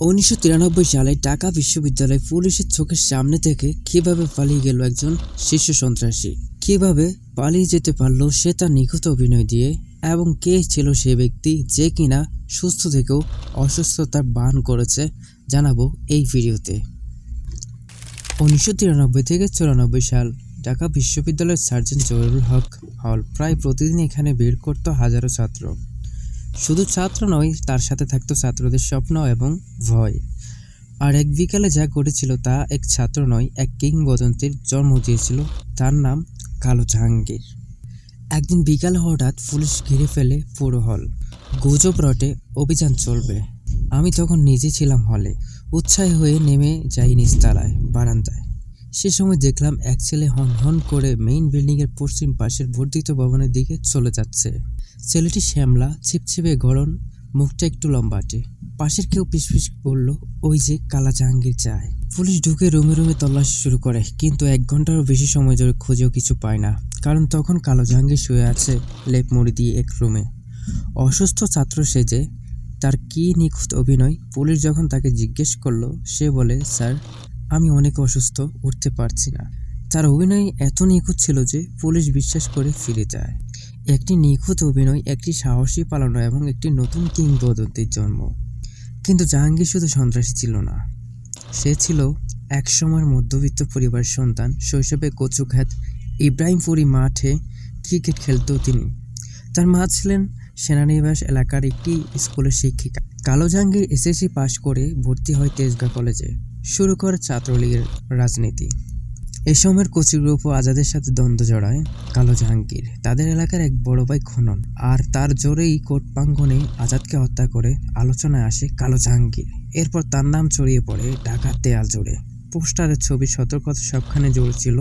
উনিশশো তিরানব্বই সালে ঢাকা বিশ্ববিদ্যালয় পুলিশের চোখের সামনে থেকে কীভাবে পালিয়ে গেল একজন শিশু সন্ত্রাসী? কীভাবে পালিয়ে যেতে পারল সে তার নিখুঁত অভিনয় দিয়ে? এবং কে ছিল সে ব্যক্তি যে কিনা সুস্থ থেকেও অসুস্থতার বান করেছে? জানাব এই ভিডিওতে। উনিশশো তিরানব্বই থেকে চুরানব্বই সাল ঢাকা বিশ্ববিদ্যালয়ের সার্জন জহুরুল হক হল প্রায় প্রতিদিন এখানে ভিড় করত হাজারো ছাত্র। শুধু ছাত্র নয়, তার সাথে থাকতো ছাত্রদের স্বপ্ন এবং ভয়। আর এক বিকালে যা ঘটেছিল তা এক ছাত্র নয়, এক কিংবদন্তির জন্ম দিয়েছিল। তার নাম কালো জাহাঙ্গীর। একদিন বিকাল হঠাৎ পুলিশ ঘিরে ফেলে পুরো হল। গুজব রটে, অভিযান চলবে। আমি তখন নিজে ছিলাম হলে। উৎসাহী হয়ে নেমে যাই নিচতলায়, বারান্দায়। সে সময় দেখলাম এক ছেলে হন হন করে মেইন বিল্ডিংয়ের পশ্চিম পাশের বর্ধিত ভবনের দিকে চলে যাচ্ছে। ছেলেটি শ্যামলা, ছিপছিপে গড়ন, মুখটা একটু লম্বাটে। পাশের কেউ পিসপিস বলল ওই যে কালা জাহাঙ্গীর চায়। পুলিশ ঢুকে রুমে রুমে তল্লাশি শুরু করে, কিন্তু এক ঘন্টারও বেশি সময় ধরে খুঁজেও কিছু পায় না, কারণ তখন কালো জাহাঙ্গীর শুয়ে আছে লেপ মুড়ি দিয়ে এক রুমে। অসুস্থ ছাত্র সেজে তার কী নিখুঁত অভিনয়? পুলিশ যখন তাকে জিজ্ঞেস করল, সে বলে, স্যার আমি অনেক অসুস্থ, উঠতে পারছি না। তার অভিনয় এত নিখুঁত ছিল যে পুলিশ বিশ্বাস করে ফিরে যায়। একটি নিখুঁত অভিনয়, একটি সাহসী পালানো এবং একটি নতুন কিংবদন্তির জন্ম। কিন্তু জাহাঙ্গীর শুধু সন্ত্রাসী ছিল না। সে ছিল একসময়ের মধ্যবিত্ত পরিবারের সন্তান, শৈশবে কচুঘাত, ইব্রাহিমপুরি মাঠে ক্রিকেট খেলতো তিনি। তার মা ছিলেন সেনানিবাস এলাকার একটি স্কুলের শিক্ষিকা। কালো জাহাঙ্গীর এসএসসি পাশ করে ভর্তি হয় তেজগাঁ কলেজে। শুরু করে ছাত্রলীগের রাজনীতি। এ সময়ের কোচি গ্রুপ ও আজাদের সাথে দ্বন্দ্ব জড়ায় কালো জাহাঙ্গীর তাদের এলাকার এক বড় ভাই খনন। আর তার জোরেই কোর্ট প্রাঙ্গনে আজাদকে হত্যা করে আলোচনায় আসে কালো জাহাঙ্গীর এরপর তার নাম ছড়িয়ে পড়ে ঢাকার দেয়াল জুড়ে। পোস্টারের ছবি সতর্কতা সবখানে জুড়েছিল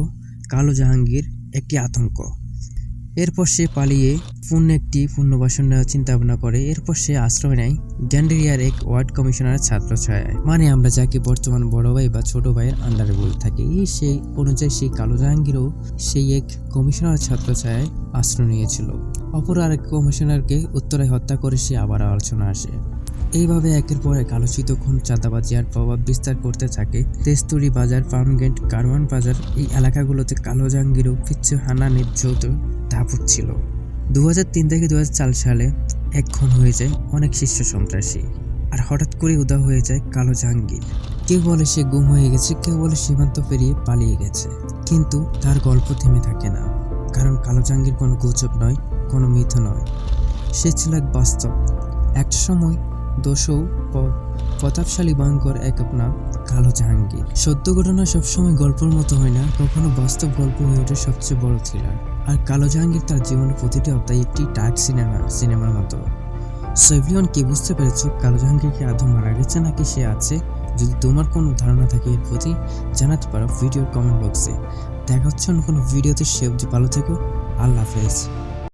কালো জাহাঙ্গীর একটি আতঙ্ক। এরপর সে পালিয়ে পূর্ণ একটি পুনর্বাসন নেওয়ার চিন্তা ভাবনা করে। এরপর সে আশ্রয় নেয় গ্যান্ডেরিয়ার এক ওয়ার্ড কমিশনারের ছাত্র ছায়ায় মানে আমরা যাকে বর্তমান বড় ভাই বা ছোট ভাইয়ের আন্ডারে বলে থাকি সেই অনুযায়ী সেই কালো জাহাঙ্গীরও সেই এক কমিশনার ছাত্র ছায়ায় আশ্রয় নিয়েছিল। অপর আরেক কমিশনারকে উত্তরায় হত্যা করে সে আবার আলোচনা আসে। এইভাবে একের পর এক আলোচিত খুন চাঁদাবাজি আর প্রভাব বিস্তার করতে থাকে, তেস্তুরি বাজার ফার্মগেট কারওয়ান বাজার, এই এলাকাগুলোতে কালো জাহাঙ্গীরও পিচ্ছু হানা নির্যত দাপুট দু তিন থেকে দু হাজার চার সালে এক খুন হয়ে যায় অনেক শীর্ষ সন্ত্রাসী। আর হঠাৎ করে উদা হয়ে যায় কালো জাহাঙ্গীর। কেউ বলে সে গুম হয়ে গেছে, কেউ বলে সীমান্ত পেরিয়ে পালিয়ে গেছে। কিন্তু তার গল্প থেমে থাকে না। কারণ কালো জাহাঙ্গীর কোনো গুজব নয়, কোনো মিথ নয়। সে ছিল এক বাস্তব। একটা সময় দোষও প্রতাপশালী ভয়ঙ্কর এক নাম কালো জাহাঙ্গীর। সত্য ঘটনা সবসময় গল্পের মতো হয় না, কখনো বাস্তব গল্প হয়ে ওঠে সবচেয়ে বড় থ্রিলার আর কালো জাহাঙ্গীর তার জীবনের প্রতিটি অধ্যায় একটি ডার্ক সিনেমা সিনেমার মতো। সেভলিয়ন কি বুঝতে পেরেছ, কালো জাহাঙ্গীর কি মারা গেছে নাকি সে আছে? যদি তোমার কোনো ধারণা থাকে এর প্রতি, জানাতে পারো ভিডিওর কমেন্ট বক্সে দেখা হচ্ছে অন্য কোনো ভিডিওতে, সে অবধি ভালো থেকো, আল্লাহ হাফেজ।